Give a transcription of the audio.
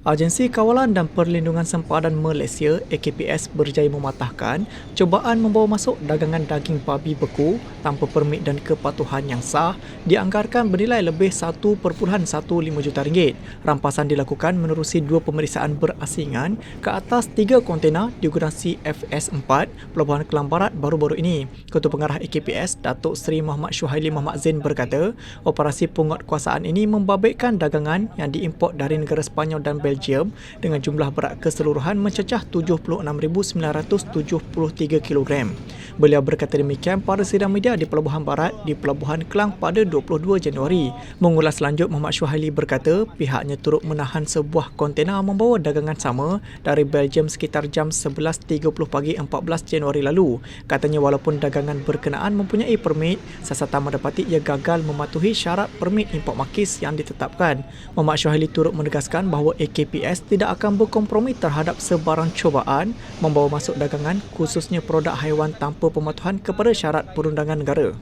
Agensi Kawalan dan Perlindungan Sempadan Malaysia AKPS berjaya mematahkan cubaan membawa masuk dagangan daging babi beku tanpa permit dan kepatuhan yang sah dianggarkan bernilai lebih 1.15 juta ringgit. Rampasan dilakukan menerusi dua pemeriksaan berasingan ke atas tiga kontena di gudang CFS 4 Pelabuhan Kelang Barat baru-baru ini. Ketua Pengarah AKPS Datuk Seri Muhammad Syuhaili Muhammad Zain berkata, operasi penguatkuasaan ini membabitkan dagangan yang diimport dari negara Sepanyol dan Belgium dengan jumlah berat keseluruhan mencecah 76,973 kg. Beliau berkata demikian pada sidang media di Pelabuhan Barat di Pelabuhan Kelang pada 22 Januari. Mengulas lanjut, Muhammad Syuhaili berkata pihaknya turut menahan sebuah kontena membawa dagangan sama dari Belgium sekitar jam 11.30 pagi 14 Januari lalu. Katanya walaupun dagangan berkenaan mempunyai permit, siasatan mendapati ia gagal mematuhi syarat permit import makis yang ditetapkan. Muhammad Syuhaili turut menegaskan bahawa AKPS tidak akan berkompromi terhadap sebarang cubaan membawa masuk dagangan khususnya produk haiwan tanpa pematuhan kepada syarat perundangan negara.